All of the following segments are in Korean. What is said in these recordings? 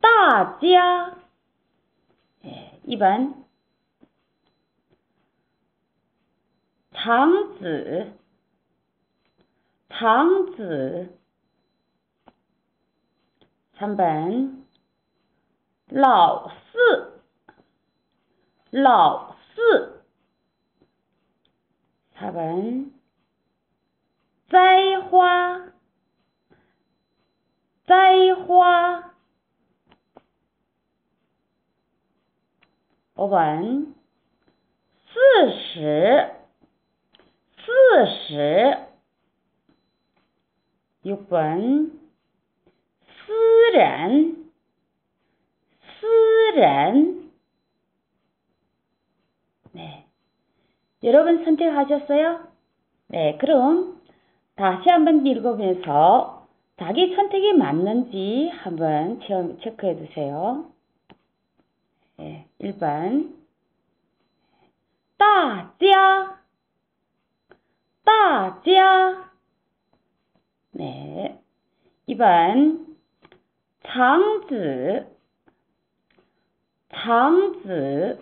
大家，哎，一本长子，长子，成本老四，老四，四本栽花，栽花。 5번 四十四十 6번 私人私人 네. 여러분 선택하셨어요? 네, 그럼 다시 한번 읽어보면서 자기 선택이 맞는지 한번 체크해 주세요. 哎，一本大家大家，哎，一本长子长子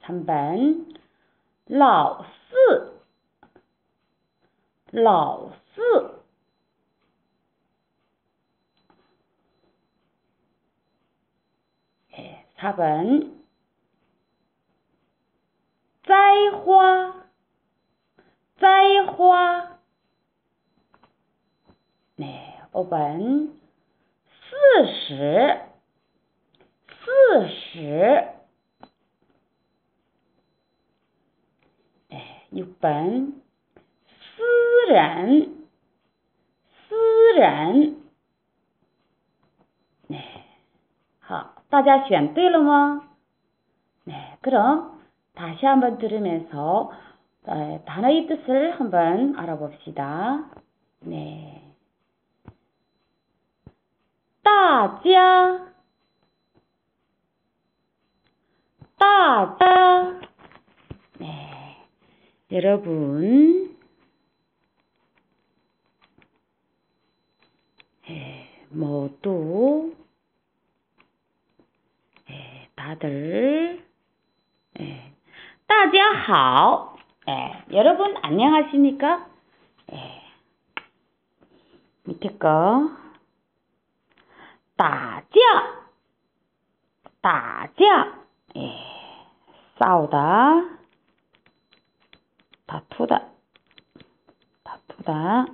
成本，老四老四。他本栽花栽花哎我本四十四十。哎一本私人私人。大家选对了吗? 네, 그럼 다시 한번 들으면서 어, 단어의 뜻을 한번 알아봅시다. 네. 大家大家 네. 여러분 네, 모두 네, 다들 네. 大家好 네, 여러분 안녕하십니까? 네. 밑에 거 打架打架 예, 싸우다 다투다 다투다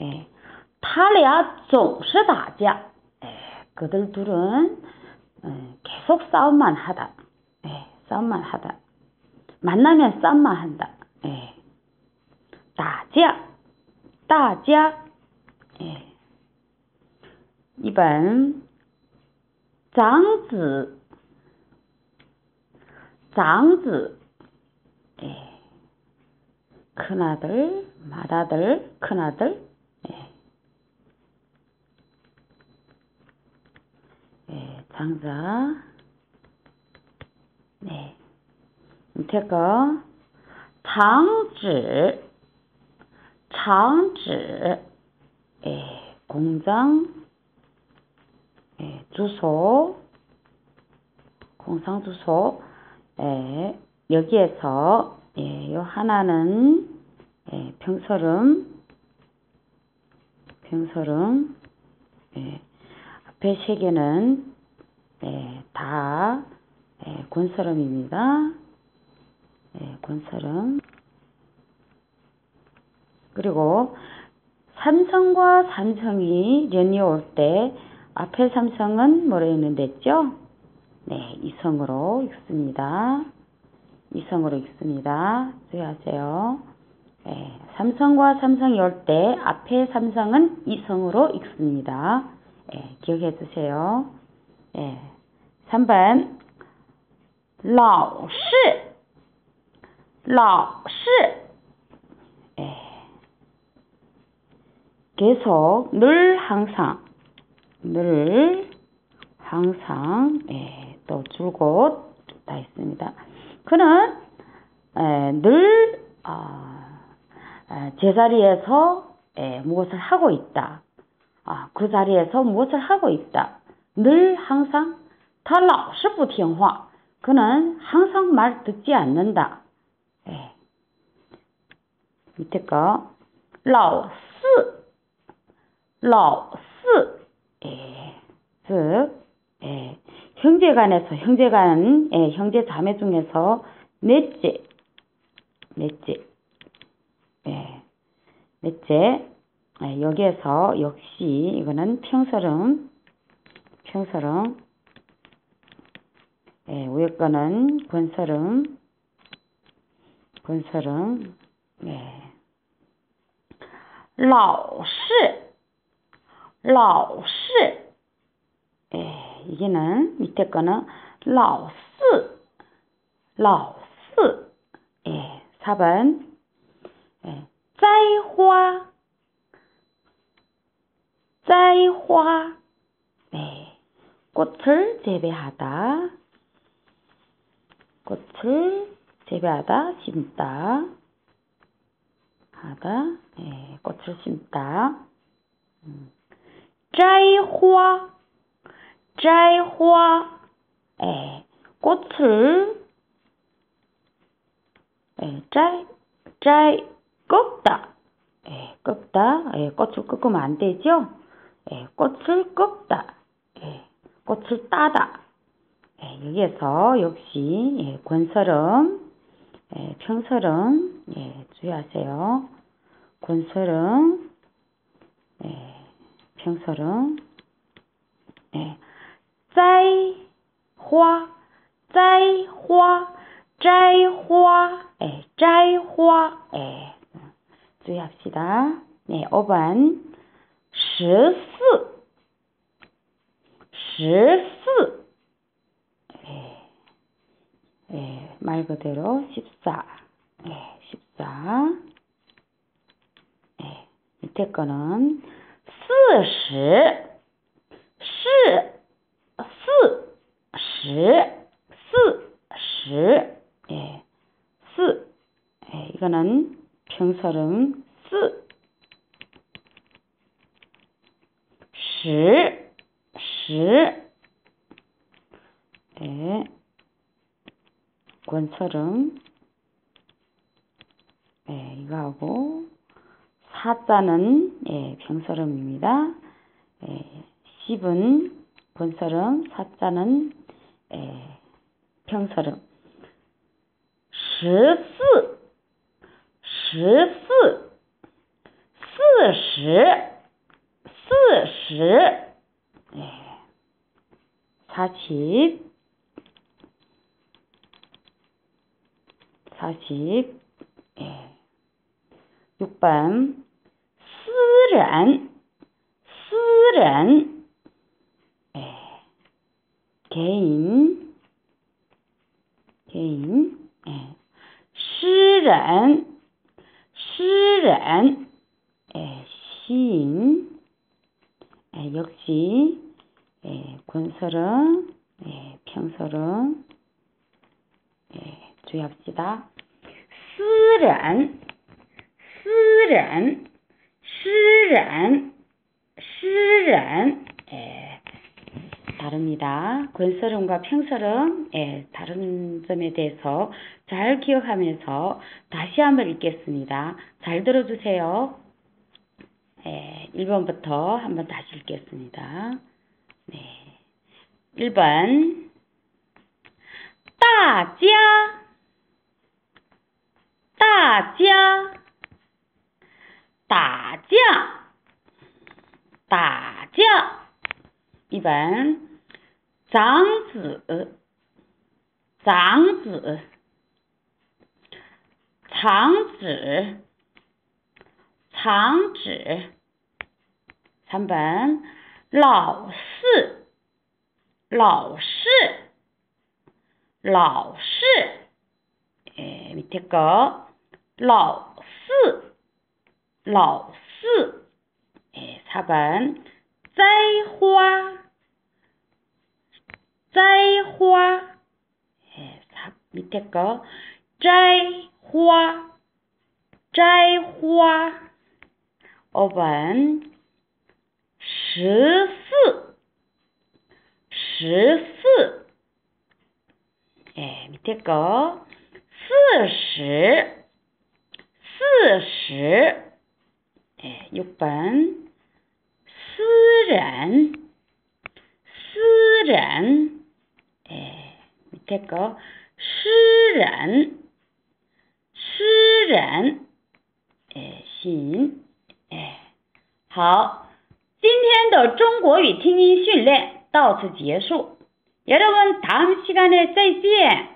예, 他俩总是打架 예, 그들 둘은 어, 계속 싸움만 하다. 예, 싸움만 하다. 만나면 싸움만 한다. 예. 다자, 다자. 예. 2번. 장즈, 장즈. 예. 큰아들, 맏아들, 큰아들, 장자 네. 밑에 거 장지 장지 예, 공장 예, 주소, 공상 주소, 예, 여기에서 예, 요 하나는 예, 평서름, 평서름, 예, 앞에 세 개는 예, 다 예, 권서름입니다. 예, 권서름. 그리고 삼성과 삼성이 연이 올때 앞에 삼성은 뭐로 읽는댔죠? 네, 이성으로 읽습니다. 이성으로 읽습니다. 주의하세요. 예, 삼성과 삼성이 올 때 앞에 삼성은 이성으로 읽습니다. 예, 기억해 주세요. 예, 3번 老师老师 예, 계속 늘 항상 늘 항상 예, 또 줄곧 다 있습니다. 그는 예, 늘 어, 제자리에서 예, 무엇을 하고 있다. 아, 그 자리에서 무엇을 하고 있다. 늘 항상 他老是不听话. 그는 항상 말 듣지 않는다. 예. 밑에 거. 老四,老四. 예. 즉, 예. 형제간에서, 형제간, 예, 형제 자매 중에서 넷째, 넷째. 예. 넷째, 예, 여기에서 역시 이거는 평설음, 평설음, 예, 위에 거는 권설음, 권설음, 예. 老师,老师, 예, 이게는 밑에 거는 老四,老四, 예, 4번, 예, 栽花, 栽花, 네, 꽃을 재배하다, 꽃을 재배하다, 심다, 하다, 네, 꽃을 심다. 음. 摘花, 摘花, 예, 꽃을, 예, 摘, 摘, 꺾다, 예, 꺾다, 예, 꽃을 꺾으면 안 되죠? 예, 꽃을 꺾다, 예, 꽃을 따다. 예, 여기에서 역시 예, 권설음, 예, 평설음 예, 주의하세요. 권설음, 예, 평설음, 예, 짜이 화, 짜이 화, 짜이 화, 예, 짜이 화, 예, 음, 주의합시다. 네, 5번 十四 예, 예, 말 그대로 14, 예, 14, 예, 밑에 거는 40, 4, 4, 10, 4, 10, 예, 4, 예, 이거는 평설음 4, 10, 10, 예, 권설음, 예, 이거 하고, 사자는, 예, 평설음입니다. 예, 10은 권설음, 사자는, 예, 평설음. 14, 14, 40, 40, 예, 40 40 예. 6번 쓰란 쓰란 예. 개인 개인 예. 시란 시란 예. 시인 예. 역시 예, 군설은 예, 평설은 예, 주의합시다. 쓰란 쓰란 시란 시란 예, 다릅니다. 군설음과 평설음 예, 다른 점에 대해서 잘 기억하면서 다시 한번 읽겠습니다. 잘 들어주세요. 예, 1번부터 한번 다시 읽겠습니다. 日本，大家，大家打架打架。日本长子，长子，长子，长子，长本。老四老师老师 에, 밑에 거 老四老四 에, 4번 栽花栽花 에, 4, 밑에 거 摘花摘花 5번 十四十四 예, 밑에 거 四十四十 예, 6번 私人私人 예, 밑에 거 诗人诗人 예, 신 예. 好 今天的中国语听音训练到此结束。여러분 다음 시간에 再见。